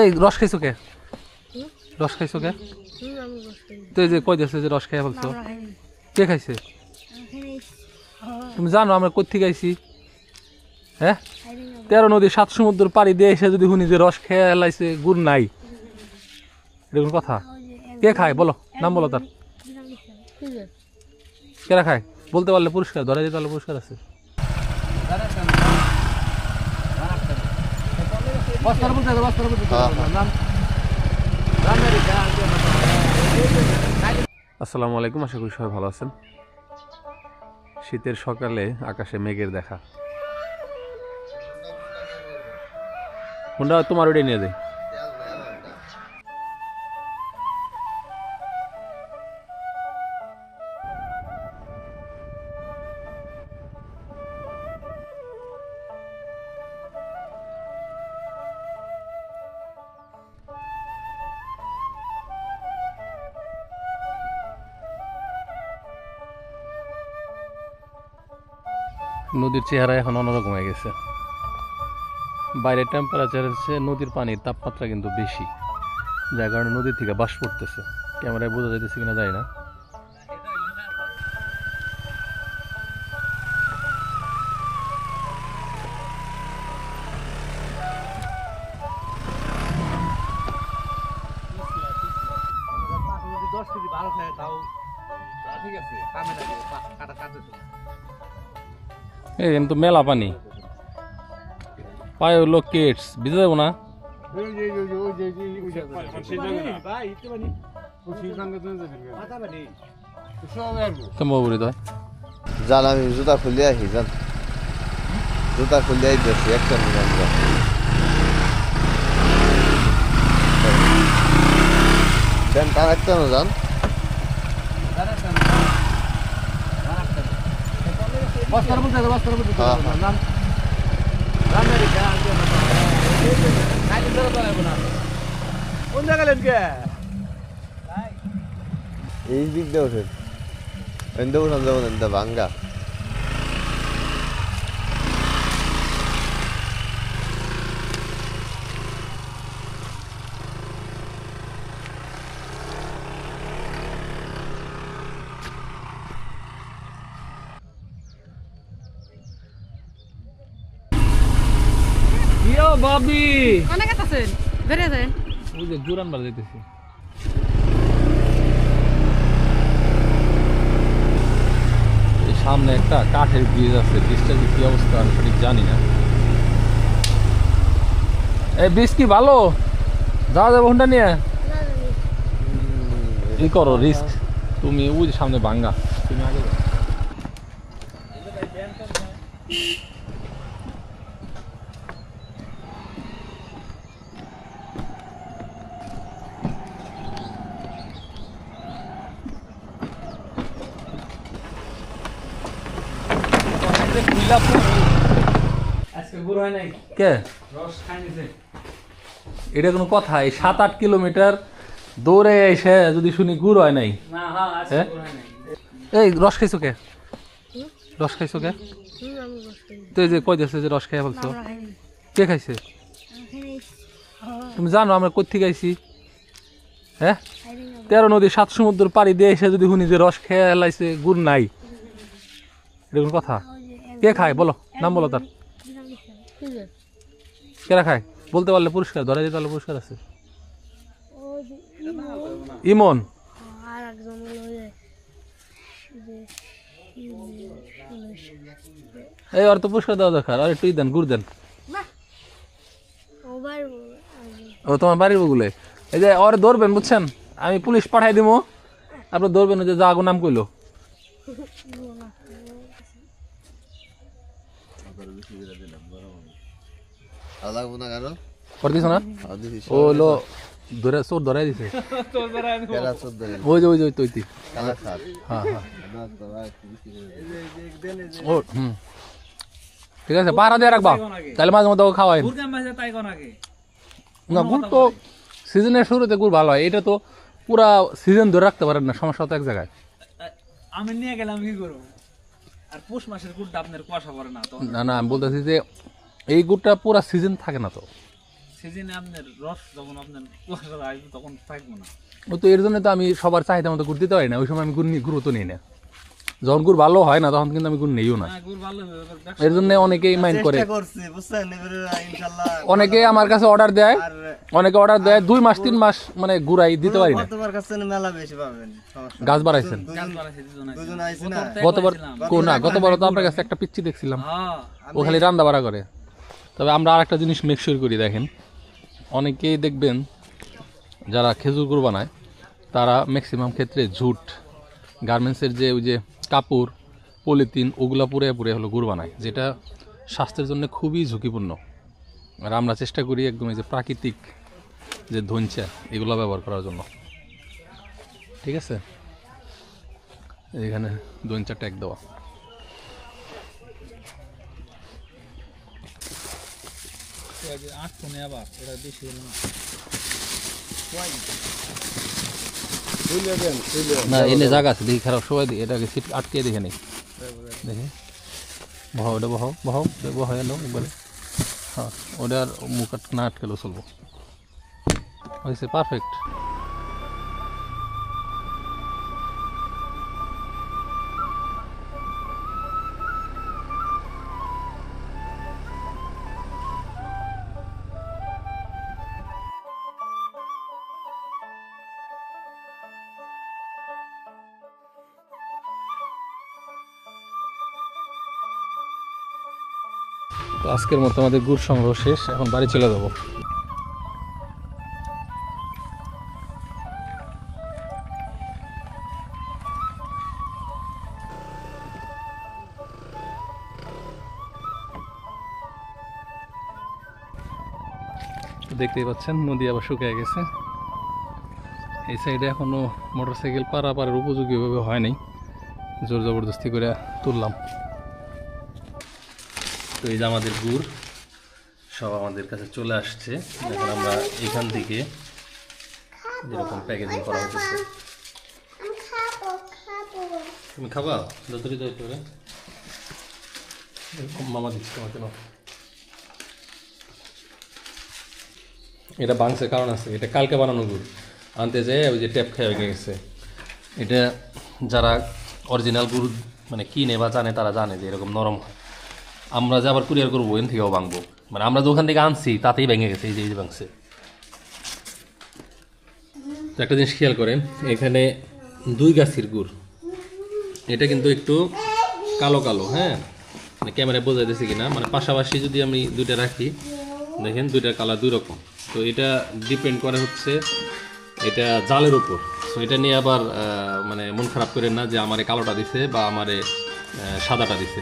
এই রস খাইছো কে? রস খাইছো কে? হুম আমি বসে তো এই যে কই যাচ্ছে যে রস খাইয়া বলছো? কে খাইছে? তুমি জানো আমরা কোথেকে আইছি? হ্যাঁ? তেরো নদী সাত সমুদ্র পাড়ি দিয়ে এসে যদি শুনি যে রস খেয়ে লাইছে গুড় নাই। এটা কোনো কথা? কে খায়? বলো নাম বলো তার। কেরা খায়? বলতে পারলে পুরস্কার ধরা যেতে পারলে পুরস্কার আছে। আসসালামু আলাইকুম, আশা করি সবাই ভালো আছেন। শীতের সকালে আকাশে মেঘের দেখা। হুন্ডা, তোমার ওটাই নিয়ে দেয় নদীর চেহারা এখন অন্যরকম হয়ে গেছে। বাইরের টেম্পারেচার হচ্ছে নদীর পানির তাপমাত্রা কিন্তু বেশি, যার কারণে নদীর থেকে বাস পড়তেছে ক্যামেরায় বোঝা যাইতেছে কিনা যায় না। ঠিক আছে, কামে কাটা কাটে এই কিন্তু মেলা পানি। পায়ে হলো কেটস ভিজে যাব না? কেমন বলি তো জান, আমি জুতা খুলে আহি, জান। জুতা খুলে আই দেখছি একটা জান, তার একটা না জান। বস্তার মধ্যে বস্তার মধ্যে হ্যাঁ, হ্যাঁ। নাম আমেরিকা খাইলে ধরে তো না কোন জায়গা লেন কে এই দিক দিয়ে ওঠেন এনতে উঠান যাবেন এনতে ভাঙ্গা বাবি। অনেক আছেন বেরিয়ে যান ওই যে জোরান বার যাইতেছি এই সামনে একটা কাঠের ব্রিজ আছে। ব্রিজটার কি অবস্থা আমি সঠিক জানি না। এই ব্রিজ কি ভালো? যাওয়া যাবে হোন্ডা নিয়ে। ই করো রিস্ক তুমি ওই সামনে ভাঙ্গা। তুমি আগে কে? এটা কোনো কথা এই সাত আট কিলোমিটার দৌড়ে এসে যদি শুনি গুড় হয় নাই। না হ্যাঁ হ্যাঁ? হয় এই রস খাইছো কে? রস খাইছো কে? হুম আমি বসে তো এই যে কই যাচ্ছে যে রস খাইয়া বলছো কে খাইছে? তুমি জানো আমরা কোথেকে আইছি হ্যাঁ? তেরো নদী সাত সমুদ্র পাড়ি দিয়ে এসে যদি শুনি যে রস খেয়ে লাইছে গুড় নাই। এটা কোনো কথা? কে খায়? বলো, নাম বলো তার। কেরা খায়? বলতে পারলে পুরস্কার, ধরা যেতে পারলে পুরস্কার আছে। ইমন। এই আর তো পুরস্কার দেওয়া দরকার। আর একটু দেন, গুড় দেন। ও, তোমার বাড়ির বগুলে। এই যে, ওর ধরবেন, বুঝছেন? আমি পুলিশ পাঠাই দিব আপনি ধরবেন যে যা নাম কইলো আর হ্যাঁ হ্যাঁ। ঠিক আছে, পাহারা দিয়ে রাখবা। তাহলে মাঝে মধ্যে খাওয়াই। না, গুড় তো সিজনের শুরুতে গুড় ভালো হয়। এটা তো পুরা সিজন ধরে রাখতে পারেন না, সমস্যা তো এক জায়গায়। আমি নিয়ে গেলাম, কি করব? আর পৌষ মাসের গুড়টা আপনার কুয়াশা পড়ে না তো না না আমি বলতেছি যে এই গুড়টা পুরা সিজন থাকে না তো। সিজনে আপনার রস যখন আপনার কুয়াশা আসবে তখন থাকবে না। ও তো এর জন্য তো আমি সবার চাহিদা মতো গুড় দিতে পারি না ওই সময় আমি গুড় গুরুত্ব নিই না। যখন গুড় ভালো হয় না তখন কিন্তু আমি গুড় নেইও না। হ্যাঁ এর জন্য অনেকেই মাইন্ড করে। চেষ্টা করছি বুঝছেন? এবারে ইনশাল্লাহ অনেকে আমার কাছে অর্ডার দেয় অনেকে অর্ডার দেয় দুই মাস তিন মাস মানে গুড়াই দিতে পারি না। তোমার কাছে মেলা বেশি পাবেন সমস্যা নেই। গাছ বাড়াইছেন গতবার না গতবার তো আপনার কাছে একটা পিচ্ছি দেখছিলাম। হ্যাঁ ও খালি রান্না বাড়া করে। তবে আমরা আর একটা জিনিস মেকশিওর করি দেখেন। অনেকেই দেখবেন যারা খেজুর গুড় বানায় তারা ম্যাক্সিমাম ক্ষেত্রে ঝুট গার্মেন্টসের যে ওই যে কাপড় পলিথিন ওগুলা পুরে পুরে হলো গুড় বানায়, যেটা স্বাস্থ্যের জন্য খুবই ঝুঁকিপূর্ণ। আর আমরা চেষ্টা করি একদম এই যে প্রাকৃতিক যে ধনচা এগুলো ব্যবহার করার জন্য। ঠিক আছে? এখানে ধনচা ট্যাগ দেওয়া। আট ফোনে আবার, এটা বেশি না, এনে জায়গা আছে, দেখি খারাপ সবাই দিই এটাকে সিট আটকে দেখে নেই। দেখি। বহাও ওটা বহাও বহাও বহাও এলো একবারে। হ্যাঁ ওটার মুখ আট- না আটকেলেও চলবো। হয়েছে পারফেক্ট তো আজকের মতো আমাদের গুড় সংগ্রহ শেষ, এখন বাড়ি চলে যাব। দেখতেই পাচ্ছেন, নদী আবার শুকিয়ে গেছে। এই সাইডে এখনও মোটরসাইকেল পারাপারের উপযোগীভাবে হয় নাই জোর জবরদস্তি করে তুললাম। তো এই যে আমাদের গুড় সব আমাদের কাছে চলে আসছে। এখন আমরা এখান থেকে যেরকম প্যাকেজিং করা হচ্ছে। তুমি খাবা? যতটি দায়িত্ব করে মামা দিচ্ছি তোমাকে নাও। এটা বাংসের কারণ আছে। এটা কালকে বানানো গুড়। আনতে যেয়ে ওই যে ট্যাপ খেয়ে গেছে। এটা যারা অরিজিনাল গুড় মানে কিনে বা জানে তারা জানে যে এরকম নরম হয়। আমরা যে আবার কুরিয়ার করব, এখান থেকেও ভাঙবো। মানে আমরা যে ওখান থেকে আনছি, তাতেই ভেঙে গেছে, এই যে এই যে ভাঙছে। একটা জিনিস খেয়াল করেন, এখানে দুই গাছের গুড়। এটা কিন্তু একটু কালো কালো হ্যাঁ? মানে ক্যামেরায় বোঝা যাচ্ছে কিনা। মানে পাশাপাশি যদি আমি দুইটা রাখি, দেখেন দুইটা কালার দুই রকম। তো এটা ডিপেন্ড করে হচ্ছে, এটা জালের উপর। তো এটা নিয়ে আবার মানে মন খারাপ করেন না যে আমারে কালোটা দিছে বা আমারে সাদাটা দিছে।